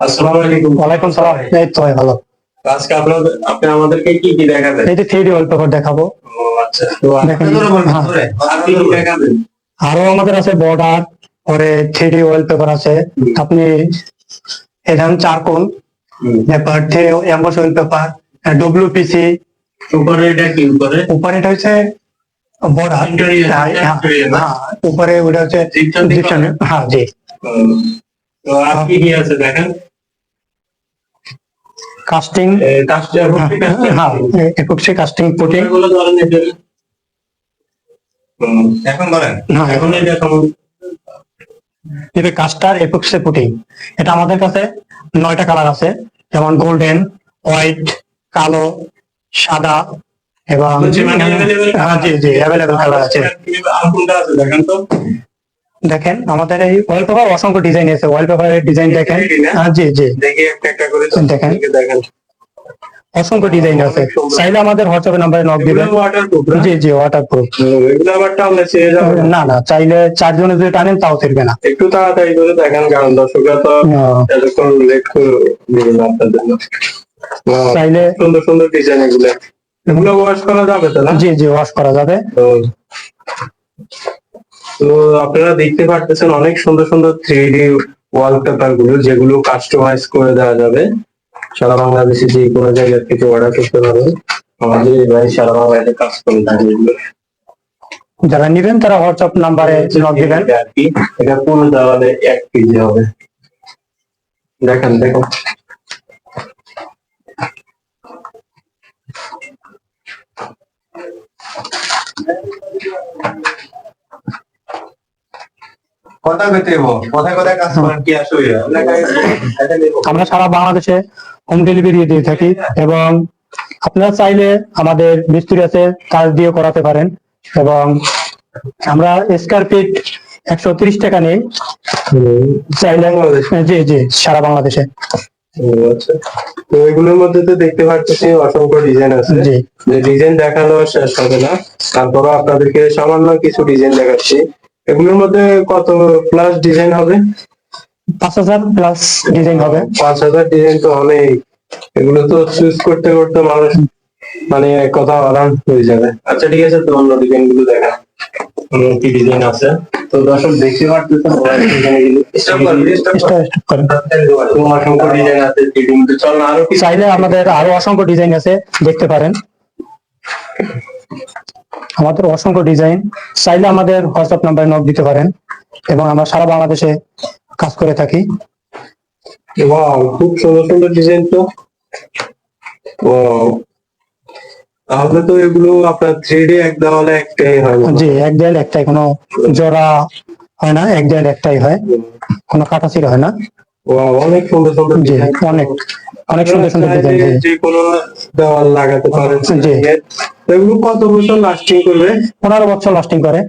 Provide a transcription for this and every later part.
আসসালামু আলাইকুম। ওয়ালাইকুম সালাম। এই তো ভালো। আজকে আপনাদের আপনি আমাদেরকে কি কি দেখাবেন? এই যে থ্রি ওয়ালপেপার দেখাবো। ও আচ্ছা। তো হ্যাঁ। কি কি দেখাবেন? আরও আমাদের আছে বর্ডার পরে থ্রি ডি ওয়ালপেপার আছে। আপনি এখানে charcoal. Paper emboss wallpaper WPC উপরে এটা কি উপরে? উপরে এটা হচ্ছে বর্ডার interior হ্যাঁ উপরে ওটা হচ্ছে হ্যাঁ জি। তো কি কি আছে দেখেন? কাস্টিং এ, কাস্টার একুশে কাস্টিং পুটিং। এখন বলেন এখন এটা কাস্টার একুশে পুটিং এটা আমাদের কাছে নয়টা কালার আছে যেমন গোল্ডেন হোয়াইট কালো সাদা এবং মানে হ্যাঁ জি জি অ্যাভেলেবেল কালার আছে। দেখেন আমাদের এই ওয়ালপেপার অসংখ্য ডিজাইন আছে। ওয়ালপেপারের ডিজাইন দেখেন। হ্যাঁ জি জি। দেখেন। দেখেন। অসংখ্য ডিজাইন আছে। চাইলে আমাদের হোয়াটসঅ্যাপ নাম্বারে নক দিবেন। জি জি ওয়াটারপ্রুফ এগুলো আবার টানলে ছেড়ে যাবে। না। না চাইলে চারজনে যদি টানেন তাও ফিরবে না। একটু তাড়াতাড়ি করে দেখেন কারণ দর্শকরা তো এতক্ষণ লেট করে দিবে না আপনার জন্য চাইলে সুন্দর সুন্দর ডিজাইন এগুলো। এগুলো ওয়াশ করা যাবে তো না? জি জি ওয়াশ করা যাবে। তো আপনারা দেখতে পারতেছেন অনেক সুন্দর সুন্দর থ্রি ডি ওয়ালপেপারগুলো যেগুলো কাস্টমাইজ করে দেওয়া যাবে। সারা বাংলাদেশে যে কোনো জায়গা থেকে অর্ডার করতে পারবেন। আমাদের এই ভাই সারা বাংলাদেশে কাজ করে থাকে এগুলো। যারা নিবেন তারা হোয়াটসঅ্যাপ নাম্বারে নক দিবেন। আর কি এটা পুরো দেওয়ালে এক কেজি হবে। দেখেন দেখো। আমরা সারা বাংলাদেশে হোম ডেলিভারি দিয়ে থাকি এবং আপনারা চাইলে আমাদের মিস্ত্রি আছে কাজ দিয়ে করাতে পারেন এবং আমরা স্কোয়ার ফিট একশো তিরিশ টাকা নেই। চাইলে জি জি সারা বাংলাদেশে। আচ্ছা। তো এগুলোর মধ্যে তো দেখতে পাচ্ছি অসংখ্য ডিজাইন আছে। যে ডিজাইন দেখানো শেষ হবে না। তারপরও আপনাদেরকে সামান্য কিছু ডিজাইন দেখাচ্ছি। এগুলোর মধ্যে কত প্লাস ডিজাইন হবে? পাঁচ হাজার প্লাস ডিজাইন হবে। পাঁচ হাজার ডিজাইন তো অনেক এগুলো তো চুজ করতে করতে মানুষ মানে কথা আরাম হয়ে যাবে। আচ্ছা ঠিক আছে তো অন্য ডিজাইনগুলো দেখা। কি ডিজাইন আছে? তো দর্শক দেখতে পারতেছেন অসংখ্য ডিজাইন আছে চল না আরও কিছু চাইলে আমাদের আরও অসংখ্য ডিজাইন আছে দেখতে পারেন। আমাদের অসংখ্য ডিজাইন চাইলে আমাদের হোয়াটসঅ্যাপ নাম্বারে নক দিতে পারেন এবং আমরা সারা বাংলাদেশে কাজ করে থাকি। ওয়াও খুব সুন্দর সুন্দর ডিজাইন তো। ওয়াও তাহলে তো এগুলো আপনার থ্রি ডি এক দেওয়ালে একটাই হয়? জি এক দেয়াল একটাই। কোনো জোড়া হয় না এক দেয়াল একটাই হয়। কোনো কাটাছিড়া হয় না। ওয়াও অনেক সুন্দর সুন্দর জি অনেক অনেক সুন্দর সুন্দর ডিজাইন যে কোনো দেওয়াল লাগাতে পারেন। জি। এগুলো কত বছর লাস্টিং করবে? পনেরো বছর লাস্টিং করে।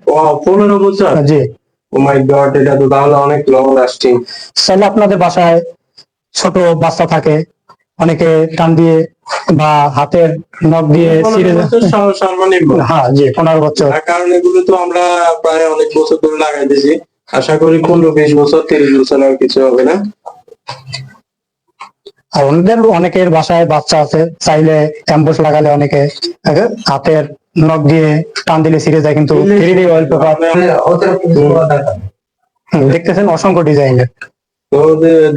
পনেরো বছর? জি। ও মাই গড এটা তো তাহলে অনেক লং লাস্টিং চাইলে আপনাদের বাসায় ছোট বাচ্চা থাকে অনেকে টান দিয়ে বা হাতের নখ দিয়ে। সর্বনিম্ন। হ্যাঁ জি পনেরো বছর। কারণ এগুলো তো আমরা প্রায় অনেক বছর ধরে লাগাইতেছি। আশা করি পনেরো বিশ বছর তিরিশ বছর আর কিছু হবে না। আর অন্যদের অনেকের বাসায় বাচ্চা আছে চাইলে অ্যাম্বুস লাগালে অনেকে হাতের নখ দিয়ে টান দিলে ছিঁড়ে যায় কিন্তু পেপার দেখতেছেন অসংখ্য ডিজাইনের তো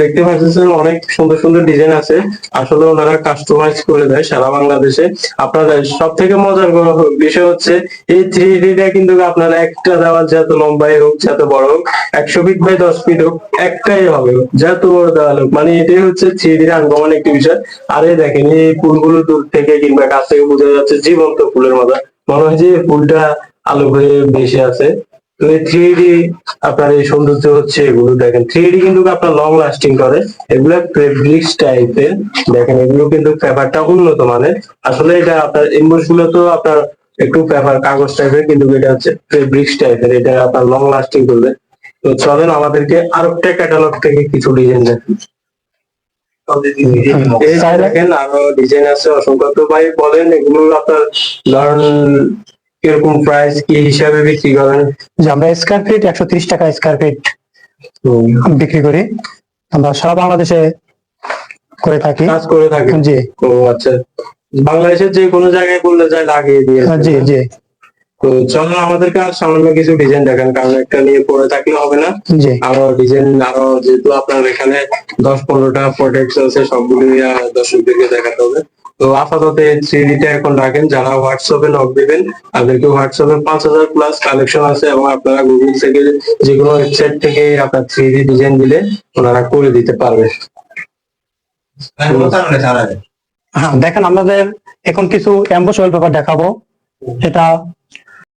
দেখতে পাচ্ছেন অনেক সুন্দর সুন্দর ডিজাইন আছে। আসলে ওনারা কাস্টমাইজ করে দেয় সারা বাংলাদেশে। আপনাদের সব থেকে মজার বিষয় হচ্ছে, এই থ্রি ডিটা কিন্তু আপনার একটা দেওয়াল যত লম্বাই হোক, যত বড় হোক, একশো ফিট বাই দশ ফিট হোক, একটাই হবে। যত বড় দেওয়াল হোক মানে এটাই হচ্ছে থ্রি ডির আনকমন একটি বিষয়। আর এই দেখেন, এই ফুলগুলো দূর থেকে কিংবা কাছ থেকে বোঝা যাচ্ছে জীবন্ত ফুলের মতো। মনে হয় যে ফুলটা আলো হয়ে বেশি আছে। তো এই থ্রি ডি আপনার এই সৌন্দর্য হচ্ছে এগুলো দেখেন। থ্রি ডি কিন্তু আপনার লং লাস্টিং করে। এগুলো ফেব্রিক্স টাইপের দেখেন এগুলো কিন্তু পেপারটা উন্নত মানের। আসলে এটা আপনার ইনভয়েসগুলো তো আপনার একটু পেপার কাগজ টাইপের কিন্তু এটা হচ্ছে ফেব্রিক্স টাইপের এটা আপনার লং লাস্টিং করবে। তো চলেন আমাদেরকে আরও একটা ক্যাটালগ থেকে কিছু ডিজাইন দেখেন এই যে দেখেন আরও ডিজাইন আছে। অসংখ্য। ভাই বলেন এগুলো আপনার ধরেন কীরকম প্রাইস কি হিসাবে বিক্রি করেন? যে আমরা স্কোয়ার ফিট একশো ত্রিশ টাকা স্কোয়ার ফিট তো বিক্রি করি। আমরা সারা বাংলাদেশে করে থাকি। কাজ করে থাকেন জি। ও আচ্ছা। বাংলাদেশের যে কোনো জায়গায় বললে যায় লাগিয়ে দিয়ে জি জি। তো চলো আমাদেরকে আর সামান্য কিছু ডিজাইন দেখান কারণ একটা নিয়ে পড়ে থাকলে হবে না। আরও ডিজাইন আরও যেহেতু আপনার এখানে দশ পনেরোটা প্রোডাক্ট আছে সবগুলি দর্শকদেরকে দেখাতে হবে। তো আপাতত থ্রি টা এখন রাখেন যারা হোয়াটসঅ্যাপে নক দিবেন তাদেরকে হোয়াটসঅ্যাপে পাঁচ হাজার প্লাস কালেকশন আছে এবং আপনারা গুগল থেকে যে কোনো ওয়েবসাইট থেকে আপনার থ্রি ডি ডিজাইন দিলে ওনারা করে দিতে পারবে। হ্যাঁ দেখেন আমাদের এখন কিছু এম্বোস ওয়ালপেপার দেখাবো। এটা